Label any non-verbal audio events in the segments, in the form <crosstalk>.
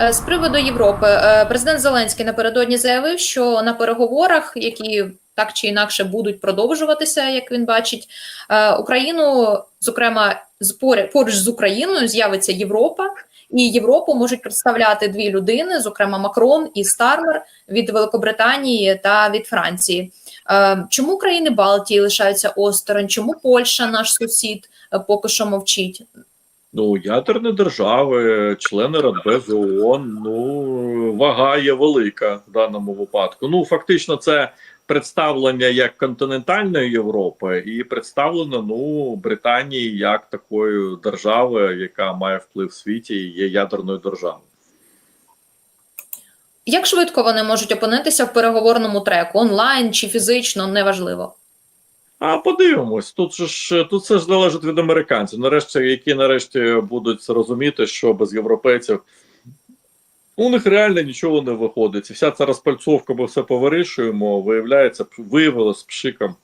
Е, З приводу Європи, е, президент Зеленський напередодні заявив, що на переговорах, які так чи інакше будуть продовжуватися, як він бачить, е, Україну, зокрема, поруч з Україною з'явиться Європа, і Європу можуть представляти дві людини, зокрема Макрон і Стармер від Великобританії та від Франції. Чому країни Балтії лишаються осторонь? Чому Польща, наш сусід, поки що мовчить? Ну, ядерні держави, члени Радбез ООН, ну, вага є велика в даному випадку. Ну, фактично, це представлення як континентальної Європи і представлено ну, Британії як такої держави, яка має вплив в світі і є ядерною державою. Як швидко вони можуть опинитися в переговорному треку онлайн чи фізично, неважливо. А подивимось, тут же ж тут все ж залежить від американців. Нарешті, які нарешті будуть розуміти, що без європейців у них реально нічого не виходить. І вся ця розпальцовка, ми все повирішуємо, виявляється, виявилось пшиком.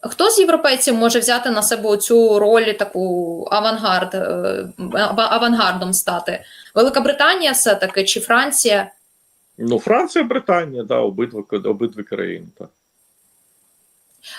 Хто з європейців може взяти на себе цю роль таку авангард, е, авангардом стати? Велика Британія все-таки чи Франція? Ну, Франція, Британія, да, обидва обидві країни. Так.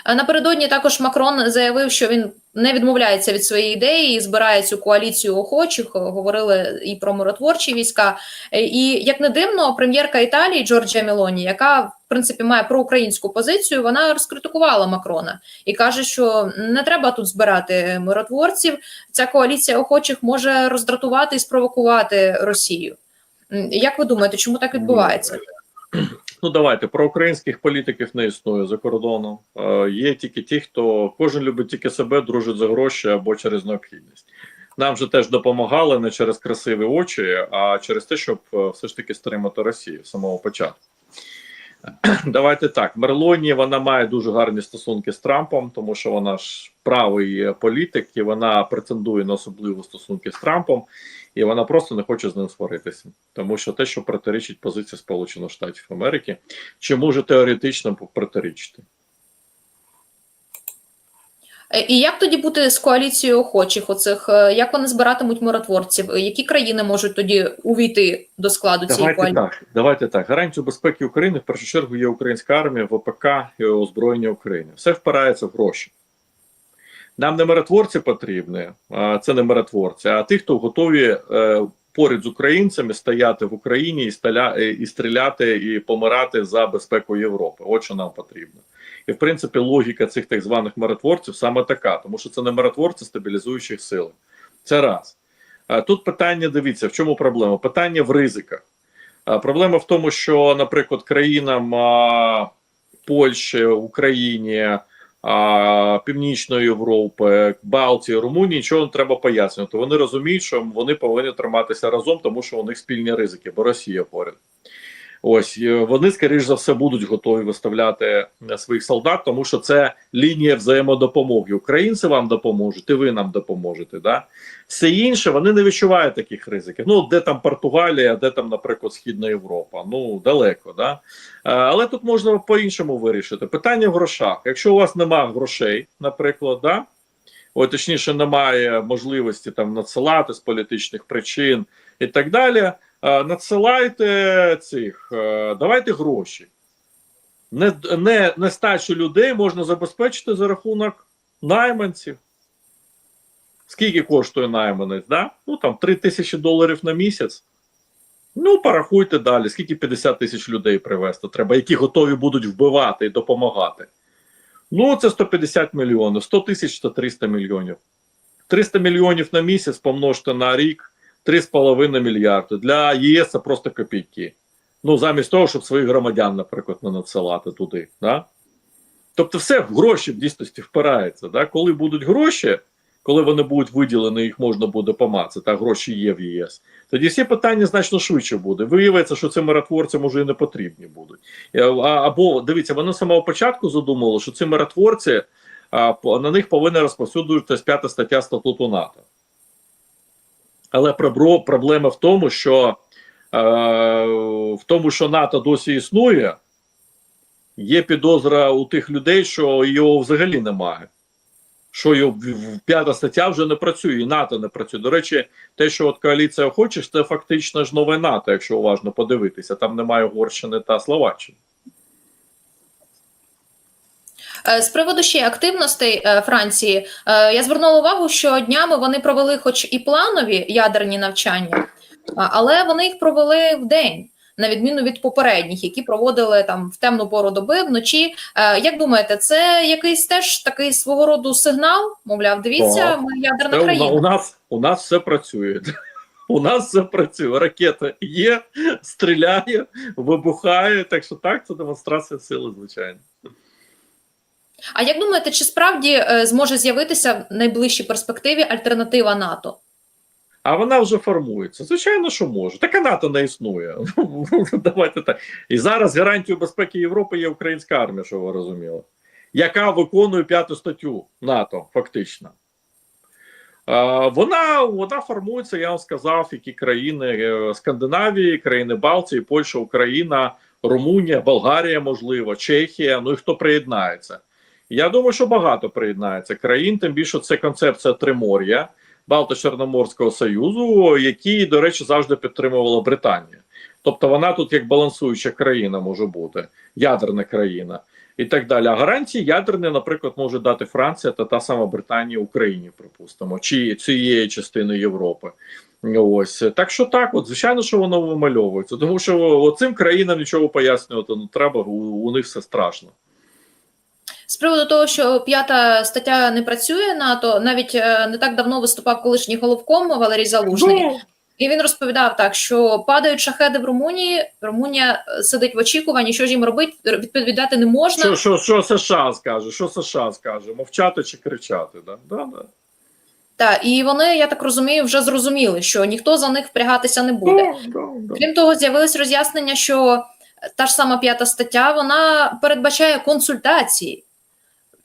Е, Напередодні також Макрон заявив, що він не відмовляється від своєї ідеї і збирає цю коаліцію охочих. Е, Говорили і про миротворчі війська. Е, І як не дивно, прем'єрка Італії Джорджія Мелоні, яка в принципі має проукраїнську позицію, вона розкритикувала Макрона і каже, що не треба тут збирати миротворців. Ця коаліція охочих може роздратувати і спровокувати Росію. Як ви думаєте, чому так відбувається? Ну, давайте про українських політиків не існує за кордоном. Е, є тільки ті, хто кожен любить тільки себе, дружить за гроші або через необхідність. Нам же теж допомагали не через красиві очі, а через те, щоб е, все ж таки стримати Росію з самого початку. <clears throat> Давайте так. Мерлоні вона має дуже гарні стосунки з Трампом, тому що вона ж правий політик, і вона претендує на особливі стосунки з Трампом, і вона просто не хоче з ним сваритися, тому що те, що протирічить позиції Сполучених Штатів Америки, чи може теоретично протирічити. Е, І як тоді бути з коаліцією охочих? Оцих е, як вони збиратимуть миротворців? Е, Які країни можуть тоді увійти до складу цієї Давайте коаліції? так. Давайте так. Гарантію безпеки України в першу чергу є українська армія, ВПК і озброєння України. Все впирається в гроші. Нам не миротворці потрібні, а це не миротворці, а ті, хто готові поряд з українцями стояти в Україні і стріляти і помирати за безпеку Європи. От що нам потрібно. І в принципі логіка цих так званих миротворців саме така, тому що це не миротворці стабілізуючих сил. Це раз. Тут питання: дивіться, в чому проблема? Питання в ризиках. Проблема в тому, що, наприклад, країнам Польщі, Україні, Північної Європи, Балтії, Румунії нічого не треба пояснювати. Вони розуміють, що вони повинні триматися разом, тому що у них спільні ризики, бо Росія поряд. Ось вони, скоріш за все, будуть готові виставляти е, своїх солдат, тому що це лінія взаємодопомоги. Українці вам допоможуть, і ви нам допоможете. Да? Все інше вони не відчувають таких ризиків. Ну, де там Португалія, де там, наприклад, Східна Європа. Ну далеко, да. Е, Але тут можна по-іншому вирішити. Питання в грошах. Якщо у вас немає грошей, наприклад, да. Ой, точніше, немає можливості там надсилати з політичних причин і так далі. Е, Надсилайте цих, е, давайте гроші. Не, не, нестачу людей можна забезпечити за рахунок найманців. Скільки коштує найманець? Да? Ну там 3 тисячі доларів на місяць. Ну, порахуйте далі, скільки 50 тисяч людей привезти треба, які готові будуть вбивати і допомагати. Ну, це 150 мільйонів, 100 тисяч це 300 мільйонів. 300 мільйонів на місяць помножте на рік 3,5 мільярди. Для ЄС це просто копійки. Ну, замість того, щоб своїх громадян, наприклад, не надсилати туди. Да? Тобто, все в гроші в дійсності впирається. Да? Коли будуть гроші, коли вони будуть виділені, їх можна буде помацати, та гроші є в ЄС. Тоді всі питання значно швидше буде. Виявиться, що цим миротворцям уже і не потрібні будуть. Або дивіться, вони самого початку задумали, що ці миротворці а, на них повинна розповсюджуватися п'ята стаття статуту НАТО. Але проблема в тому, що е, в тому, що НАТО досі існує, є підозра у тих людей, що його взагалі немає. що його п'ята стаття вже не працює, і НАТО не працює. До речі, те, що от коаліція хочеш, це фактично ж нове НАТО, якщо уважно подивитися. Там немає Угорщини та Словаччини. Е, З приводу ще активностей е, Франції, е, я звернула увагу, що днями вони провели, хоч і планові ядерні навчання, але вони їх провели в день, на відміну від попередніх, які проводили там в темну пору доби вночі. Як думаєте, це якийсь теж такий свого роду сигнал? Мовляв, дивіться, ми ядерна Це країна. у нас у нас все працює. <laughs> У нас все працює. Ракета є, стріляє, вибухає. Так що так, це демонстрація сили, звичайно. А як думаєте, чи справді е, зможе з'явитися в найближчій перспективі альтернатива НАТО? А вона вже формується. Звичайно, що може. Така НАТО не існує. <laughs> Давайте так. І зараз гарантією безпеки Європи є українська армія, що ви розуміли, яка виконує п'яту статтю НАТО, фактично. Вона, вона формується, я вам сказав, які країни е, Скандинавії, країни Балтії, Польща, Україна, Румунія, Болгарія, можливо, Чехія. Ну і хто приєднається. Я думаю, що багато приєднається країн, тим більше це концепція Тримор'я. Балто-Чорноморського союзу, які, до речі, завжди підтримувала Британія. Тобто вона тут як балансуюча країна може бути, ядерна країна і так далі. А гарантії ядерні, наприклад, може дати Франція та та сама Британія Україні, припустимо, чи цієї частини Європи. Ось так що так, от звичайно, що воно вимальовується, тому що цим країнам нічого пояснювати не треба, у, у них все страшно. З приводу того, що п'ята стаття не працює НАТО, навіть е, не так давно виступав колишній головком Валерій Залужний, Ну, і він розповідав так, що падають шахеди в Румунії. Румунія е, сидить в очікуванні, що ж їм робити, відповідати не можна. що, що, що США скаже? Що США скаже? Мовчати чи кричати? Да? Да, да. Та і вони, я так розумію, вже зрозуміли, що ніхто за них впрягатися не буде. Да, да, да. Крім того, з'явилось роз'яснення, що та ж сама п'ята стаття вона передбачає консультації.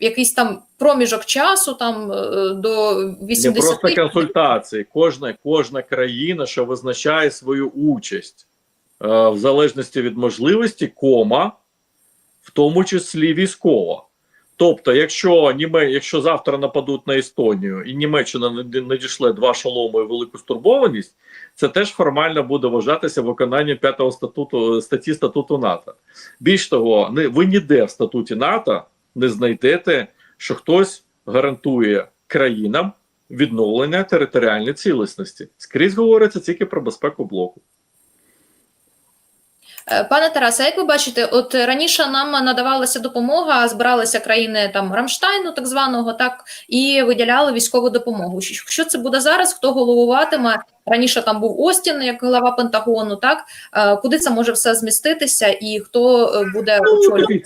Якийсь там проміжок часу, там е, до Не просто консультації. Кожна, кожна країна, що визначає свою участь е, в залежності від можливості, кома, в тому числі військова. Тобто, якщо Німе, якщо завтра нападуть на Естонію і Німеччина наді- надішле два шоломи і велику стурбованість, це теж формально буде вважатися виконанням п'ятого статуту статті статуту НАТО. Більш того, ви ніде в статуті НАТО не знайдете, що хтось гарантує країнам відновлення територіальної цілісності. Скрізь говориться тільки про безпеку блоку. Е, Пане Тарасе, як ви бачите, от раніше нам надавалася допомога, збиралися країни там Рамштайну, так званого, так і виділяли військову допомогу. Що це буде зараз? Хто головуватиме? Раніше там був Остін як глава Пентагону. Так Е, куди це може все зміститися, і хто е, буде Ну, очолювати?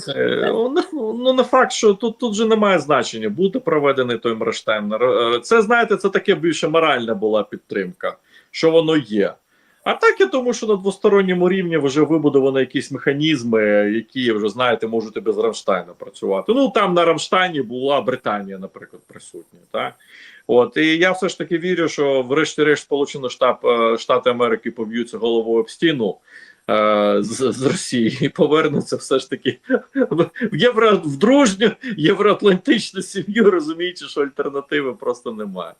ну, ну не факт, що тут, тут же немає значення, буде проведений той Мраштайн. Е, Це, знаєте, це таке більше моральна була підтримка, що воно є. А так я думаю, що на двосторонньому рівні вже вибудовані якісь механізми, які вже знаєте, можуть без Рамштайна працювати. Ну там на Рамштайні була Британія, наприклад, присутня. Так от і я все ж таки вірю, що врешті-решт Сполучені е, Штати Америки поб'ються головою об стіну. е, З, з Росії і повернуться все ж таки в євро в дружню євроатлантичну сім'ю, розуміючи, що альтернативи просто немає.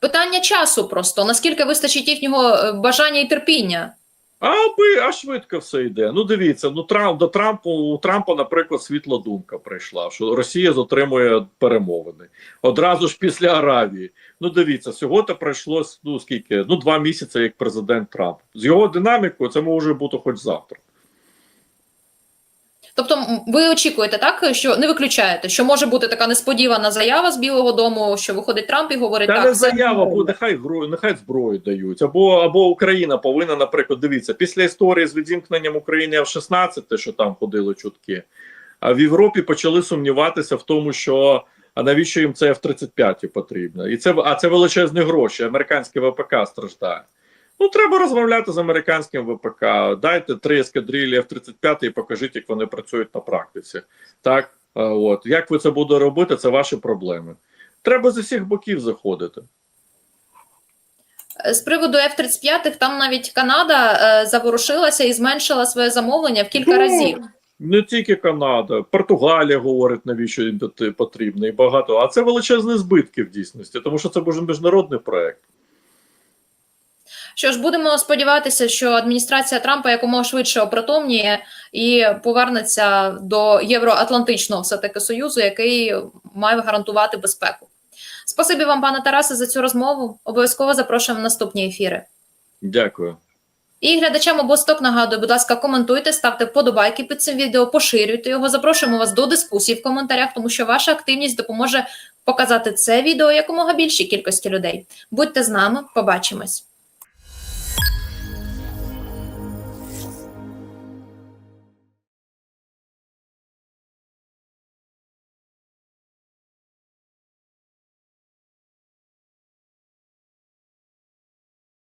Питання часу просто наскільки вистачить їхнього е, бажання і терпіння? А би а швидко все йде. Ну дивіться, ну Трамп до Трампу у Трампа, наприклад, світла думка прийшла, що Росія затримує перемовини одразу ж після Аравії. Ну дивіться, всього то пройшло ну скільки? Ну два місяці як президент Трамп. З його динамікою це може бути хоч завтра. Тобто, ви очікуєте, так що не виключаєте, що може бути така несподівана заява з Білого Дому, що виходить Трамп і говорить Та так. не заява, нормально». бо нехай зброю, нехай зброю дають. Або або Україна повинна, наприклад, дивіться, після історії з відімкненням України F-16, те, що там ходили чутки, а в Європі почали сумніватися в тому, що а навіщо їм це F-35 потрібно? І це а це величезні гроші. Американське ВПК страждає. Ну, треба розмовляти з американським ВПК. Дайте три ескадрилі F-35 і покажіть, як вони працюють на практиці. Так, от як ви це будете робити, це ваші проблеми. Треба з усіх боків заходити. З приводу F-35, там навіть Канада е, заворушилася і зменшила своє замовлення в кілька Ну, разів. Не тільки Канада, Португалія говорить, навіщо їм дати потрібно, і багато. А це величезні збитки в дійсності, тому що це буде міжнародний проект. Що ж, будемо сподіватися, що адміністрація Трампа якомога швидше опритомніє і повернеться до євроатлантичного все таки союзу, який має гарантувати безпеку. Спасибі вам, пане Тарасе, за цю розмову. Обов'язково запрошуємо в наступні ефіри. Дякую. І глядачам обосток нагадую, будь ласка, коментуйте, ставте вподобайки під цим відео, поширюйте його. Запрошуємо вас до дискусії в коментарях, тому що ваша активність допоможе показати це відео якомога більшій кількості людей. Будьте з нами, побачимось.